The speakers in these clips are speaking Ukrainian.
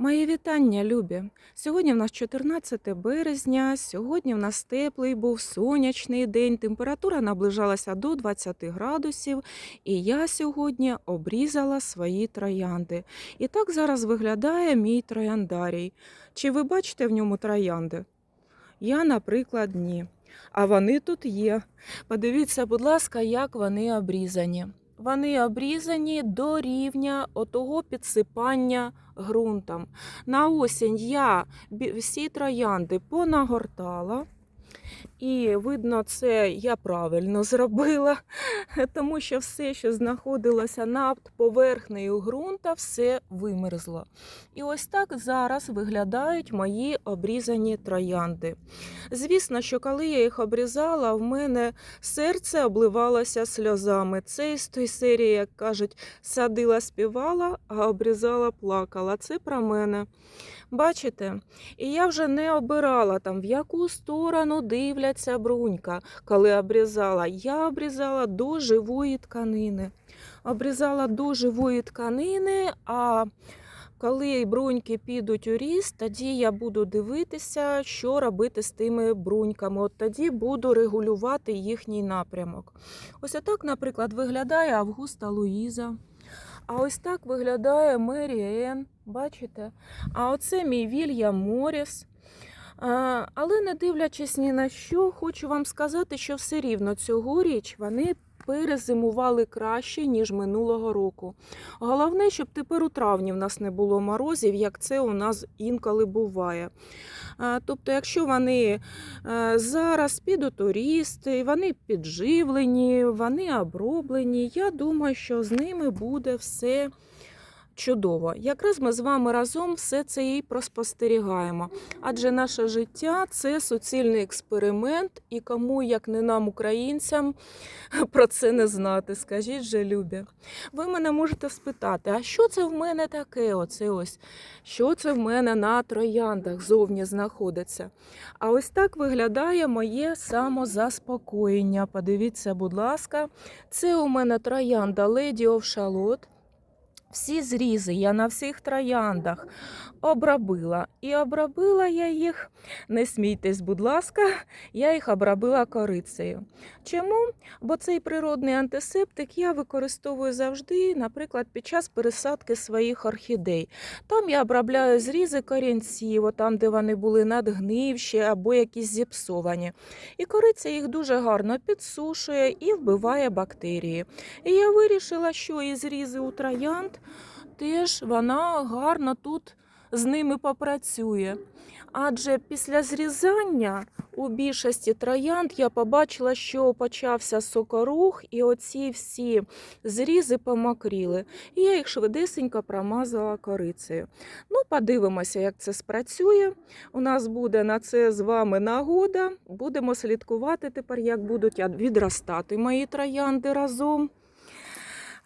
Мої вітання, любі! Сьогодні в нас 14 березня, сьогодні в нас теплий був сонячний день, температура наближалася до 20 градусів, і я сьогодні обрізала свої троянди. І так зараз виглядає мій трояндарій. Чи ви бачите в ньому троянди? Я, наприклад, ні. А вони тут є. Подивіться, будь ласка, як вони обрізані. Вони обрізані до рівня отого підсипання ґрунтом. На осінь я всі троянди понагортала. І видно, це я правильно зробила, тому що все, що знаходилося над поверхнею ґрунта, все вимерзло. І ось так зараз виглядають мої обрізані троянди. Звісно, що коли я їх обрізала, в мене серце обливалося сльозами. Це із той серії, як кажуть, садила, співала, а обрізала, плакала. Це про мене. Бачите? І я вже не обирала там, в яку сторону дивляться брунька, коли обрізала. Я обрізала до живої тканини. Обрізала до живої тканини, а коли бруньки підуть у ріст, тоді я буду дивитися, що робити з тими бруньками. От тоді буду регулювати їхній напрямок. Ось отак, наприклад, виглядає Августа Луїза. А ось так виглядає Мері Енн, бачите? А оце мій Вільям Моріс. Але не дивлячись ні на що, хочу вам сказати, що все рівно цьогоріч вони перезимували краще, ніж минулого року. Головне, щоб тепер у травні в нас не було морозів, як це у нас інколи буває. Тобто, якщо вони е, зараз підуть у вони підживлені, вони оброблені, я думаю, що з ними буде все чудово. Якраз ми з вами разом все це і проспостерігаємо. Адже наше життя це суцільний експеримент, і кому, як не нам, українцям, про це не знати. Скажіть же, любі. Ви мене можете спитати, а що це в мене таке? Оце ось, що це в мене на трояндах зовні знаходиться? А ось так виглядає моє самозаспокоєння. Подивіться, будь ласка, це у мене троянда Lady of Shalott. Всі зрізи я на всіх трояндах обробила. І обробила я їх, не смійтесь, будь ласка, я їх обробила корицею. Чому? Бо цей природний антисептик я використовую завжди, наприклад, під час пересадки своїх орхідей. Там я обробляю зрізи корінців, там, де вони були надгнивші або якісь зіпсовані. І кориця їх дуже гарно підсушує і вбиває бактерії. І я вирішила, що і зрізи у троянд теж вона гарно тут з ними попрацює. Адже після зрізання у більшості троянд я побачила, що почався сокорух, і оці всі зрізи помокріли. І я їх швидесенько промазала корицею. Ну, подивимося, як це спрацює. У нас буде на це з вами нагода. Будемо слідкувати тепер, як будуть відростати мої троянди разом.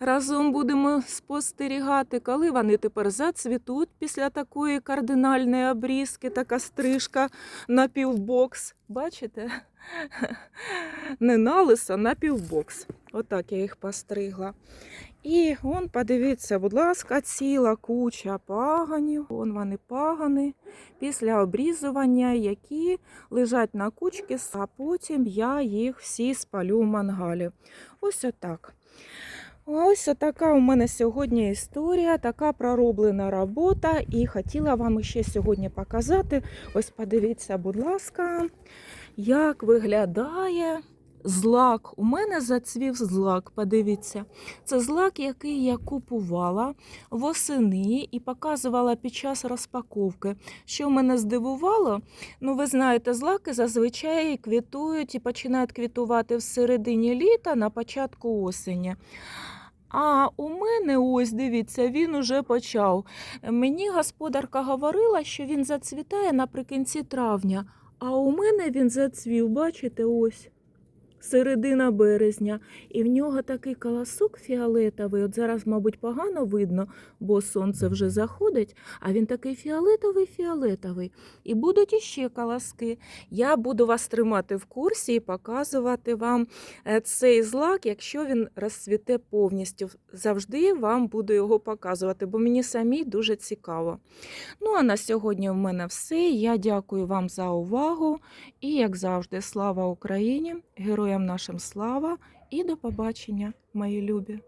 Разом будемо спостерігати, коли вони тепер зацвітуть після такої кардинальної обрізки, така стрижка на півбокс. Бачите? Не на лисо, на півбокс. Отак я їх постригла. І он, подивіться, будь ласка, ціла куча паганів. Вон вони пагани після обрізування, які лежать на кучці, а потім я їх всі спалю в мангалі. Ось отак. Ось така у мене сьогодні історія, така пророблена робота. І хотіла вам ще сьогодні показати. Ось подивіться, будь ласка, як виглядає злак. У мене зацвів злак. Подивіться. Це злак, який я купувала восени і показувала під час розпаковки. Що мене здивувало, ну ви знаєте, злаки зазвичай квітують і починають квітувати в середині літа, на початку осені. А у мене ось дивіться, він уже почав. Мені господарка говорила, що він зацвітає наприкінці травня, а у мене він зацвів, бачите, ось середина березня, і в нього такий колосок фіолетовий. От зараз, мабуть, погано видно, бо сонце вже заходить, а він такий фіолетовий-фіолетовий. І будуть іще колоски. Я буду вас тримати в курсі і показувати вам е, цей злак, якщо він розцвіте повністю. Завжди вам буду його показувати, бо мені самій дуже цікаво. Ну а на сьогодні в мене все. Я дякую вам за увагу. І, як завжди, слава Україні! Героям нашим слава і до побачення, мої любі!